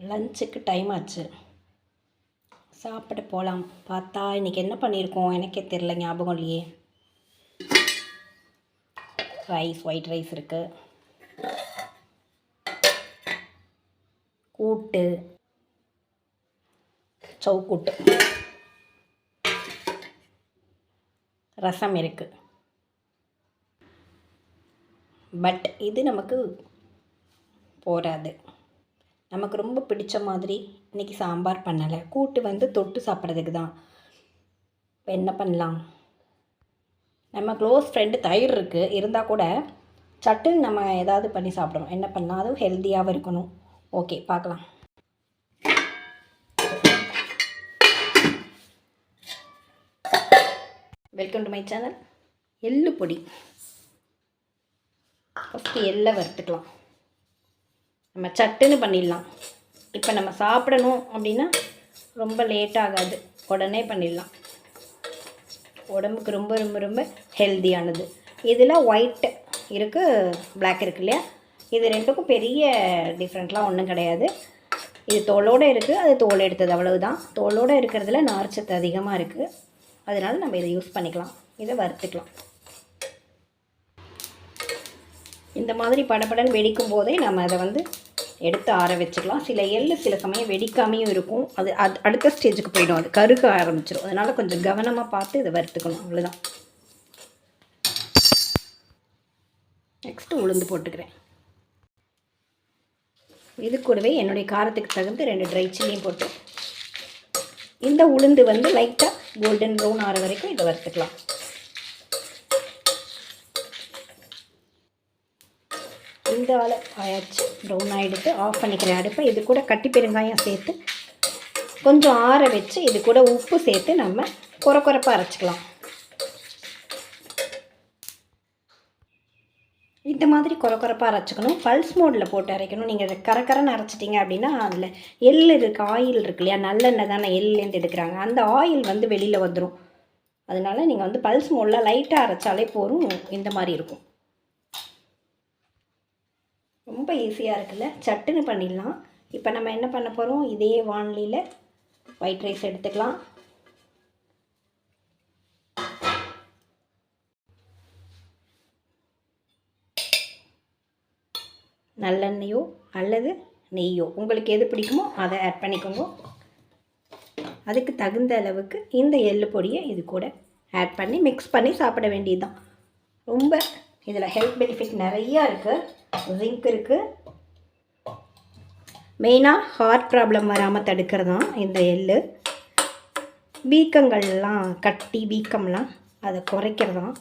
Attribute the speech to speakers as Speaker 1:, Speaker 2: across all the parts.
Speaker 1: லஞ்சுக்கு டைம் ஆச்சு. சாப்பிட போகலாம் பார்த்தா இன்றைக்கி என்ன பண்ணியிருக்கோம்? எனக்கே தெரில ஞாபகம் இல்லையே. ரைஸ் ஒயிட் ரைஸ் இருக்குது கூட்டு. சவுக்கூட்டு ரசம் இருக்குது பட் இது நமக்கு போராது நமக்கு ரொம்ப பிடிச்ச மாதிரி இன்றைக்கி சாம்பார் பண்ணலை. கூட்டு வந்து தொட்டு சாப்பிட்றதுக்கு தான். இப்போ என்ன பண்ணலாம்? நம்ம க்ளோஸ் ஃப்ரெண்டு தயிர் இருக்குது இருந்தால் கூட சட்டுன்னு நம்ம ஏதாவது பண்ணி சாப்பிடுவோம் என்ன பண்ணலாம் அதுவும் ஹெல்த்தியாகவும் இருக்கணும். ஓகே பார்க்கலாம். வெல்கம் டு மை சேனல் எள்ளு பொடி. ஃபஸ்ட்டு எள்ளை வறுத்துக்கலாம். நம்ம சட்டுன்னு பண்ணிடலாம். இப்போ நம்ம சாப்பிடணும் அப்படின்னா ரொம்ப லேட் ஆகாது. உடனே பண்ணிடலாம். உடம்புக்கு ரொம்ப ரொம்ப ரொம்ப ஹெல்த்தியானது இதில் ஒயிட் இருக்குது பிளாக் இருக்கு இல்லையா? இது ரெண்டுக்கும் பெரிய டிஃப்ரெண்ட்லாம் ஒன்றும் கிடையாது. இது தோலோடு இருக்குது அது தோல் எடுத்தது அவ்வளவுதான். தோலோடு இருக்கிறதுல நார்ச்சத்து அதிகமாக இருக்குது அதனால நம்ம இதை யூஸ் பண்ணிக்கலாம். இதை வறுத்துக்கலாம். இந்த மாதிரி படபடன்னு வெடிக்கும் போதே நம்ம அதை வந்து எடுத்து ஆற வச்சுக்கலாம். சில எள்ளு சில சமயம் வெடிக்காமையும் இருக்கும். அது அது அடுத்த ஸ்டேஜுக்கு போயிடும். அது கருக ஆரம்பிச்சிடும் அதனால் கொஞ்சம் கவனமாக பார்த்து இதை வறுத்துக்கணும். அவ்வளோதான் நெக்ஸ்ட்டு உளுந்து போட்டுக்கிறேன். இது கூடவே என்னுடைய காரத்துக்கு தகுந்த ரெண்டு ட்ரை சில்லியும் போட்டு இந்த உளுந்து வந்து லைட்டாக கோல்டன் ப்ரௌன் ஆகிற வரைக்கும் இதை வறுத்துக்கலாம். இந்த ஆளை ஆயாச்சு ப்ரௌன் ஆகிடுத்து ஆஃப் பண்ணிக்கிறேன் அடுப்பை இது கூட கட்டி பெருங்காயம் சேர்த்து கொஞ்சம் ஆற வச்சு இது கூட உப்பு சேர்த்து நம்ம குறை குறைப்பாக அரைச்சிக்கலாம். இந்த மாதிரி குறை குறைப்பாக அரைச்சிக்கணும். பல்ஸ் மோடில் போட்டு அரைக்கணும். நீங்கள் இதை கரக்கரன்னு அரைச்சிட்டிங்க அப்படின்னா அதில் எள் இருக்குது ஆயில் இருக்கு இல்லையா? நல்லெண்ணெய் தானே எள்லேருந்து எடுக்கிறாங்க. அந்த ஆயில் வந்து வெளியில் வந்துடும் அதனால நீங்கள் வந்து பல்ஸ் மோடில் லைட்டாக அரைச்சாலே போதும். இந்த மாதிரி இருக்கும். ரொம்ப ஈஸியாக இருக்குல்ல? சட்டுன்னு பண்ணிடலாம். இப்போ நம்ம என்ன பண்ண போகிறோம் இதே வான்லியில் ஒயிட் ரைஸ் எடுத்துக்கலாம். நல்லெண்ணெயோ அல்லது நெய்யோ? உங்களுக்கு எது பிடிக்குமோ அதை ஆட் பண்ணிக்கோங்க. அதுக்கு தகுந்த அளவுக்கு இந்த எள்ளு பொடியை இது கூட ஆட் பண்ணி மிக்ஸ் பண்ணி சாப்பிட வேண்டியதுதான். ரொம்ப இதில் ஹெல்த் பெனிஃபிட் நிறையா இருக்குது ஜிங்க் இருக்குது மெயினாக ஹார்ட் ப்ராப்ளம் வராமல் தடுக்கிறது தான் இந்த எள்ளு. வீக்கங்கள்லாம் கட்டி வீக்கம்லாம் அதை குறைக்கிறது தான்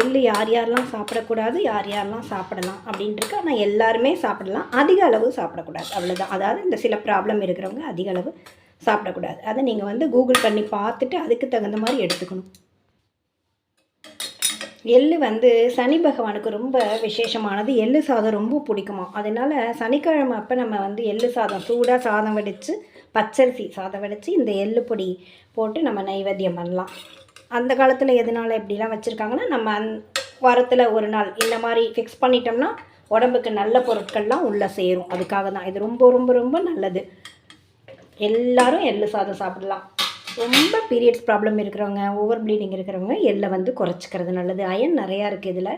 Speaker 1: எள்ளு யார் யாரெல்லாம் சாப்பிடக்கூடாது யார் யாரெல்லாம் சாப்பிடலாம் அப்படின்ட்டுருக்கு ஆனால் எல்லாருமே சாப்பிடலாம். அதிக அளவு சாப்பிடக்கூடாது. அவ்வளோதான் அதாவது இந்த சில ப்ராப்ளம் இருக்கிறவங்க அதிக அளவு சாப்பிடக்கூடாது. அதை நீங்கள் வந்து கூகுள் பண்ணி பார்த்துட்டு அதுக்கு தகுந்த மாதிரி எடுத்துக்கணும். எள்ளு வந்து சனி பகவானுக்கு ரொம்ப விசேஷமானது. எள்ளு சாதம் ரொம்ப பிடிக்குமா? அதனால் சனிக்கிழமை அப்போ நம்ம வந்து எள்ளு சாதம் சூடாக சாதம் வடித்து பச்சரிசி சாதம் வடித்து இந்த எள்ளு பொடி போட்டு நம்ம நைவேத்தியம் பண்ணலாம். அந்த காலத்தில் எதனால் எப்படிலாம் வச்சுருக்காங்கன்னா நம்ம அந் வாரத்தில் ஒரு நாள் இந்த மாதிரி ஃபிக்ஸ் பண்ணிட்டோம்னா உடம்புக்கு நல்ல பொருட்கள்லாம் உள்ளே சேரும். அதுக்காக தான் இது ரொம்ப ரொம்ப ரொம்ப நல்லது. எல்லோரும் எள்ளு சாதம் சாப்பிடலாம். ரொம்ப பீரியட்ஸ் ப்ராப்ளம் இருக்கிறவங்க ஓவர் ப்ளீடிங் இருக்கிறவங்க எள்ளை வந்து குறைச்சிக்கிறது நல்லது. அயன் நிறையா இருக்குது இதில்.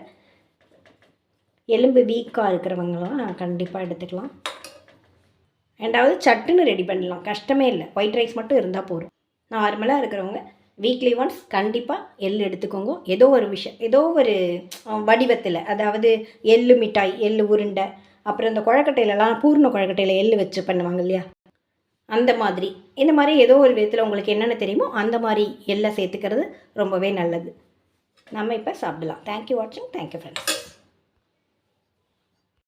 Speaker 1: எலும்பு வீக்காக இருக்கிறவங்களாம் கண்டிப்பாக எடுத்துக்கலாம். ரெண்டாவது சட்டுன்னு ரெடி பண்ணலாம். கஷ்டமே இல்லை. ஒயிட் ரைஸ் மட்டும் இருந்தால் போதும். நார்மலாக இருக்கிறவங்க வீக்லி ஒன்ஸ் கண்டிப்பாக எள் எடுத்துக்கோங்க. ஏதோ ஒரு விஷயம் ஏதோ ஒரு வடிவத்தில். அதாவது எள்ளு மிட்டாய் எள் உருண்டை. அப்புறம் இந்த குழக்கட்டையிலலாம் பூர்ண குழக்கட்டையில் எள் வச்சு பண்ணுவாங்க இல்லையா? அந்த மாதிரி. இந்த மாதிரி ஏதோ ஒரு விதத்தில் உங்களுக்கு என்னென்ன தெரியுமோ அந்த மாதிரி எள்ளை சேர்த்துக்கிறது ரொம்பவே நல்லது. நம்ம இப்போ சாப்பிடலாம். தேங்க்யூ வாட்சிங் தேங்க்யூ ஃப்ரெண்ட்ஸ்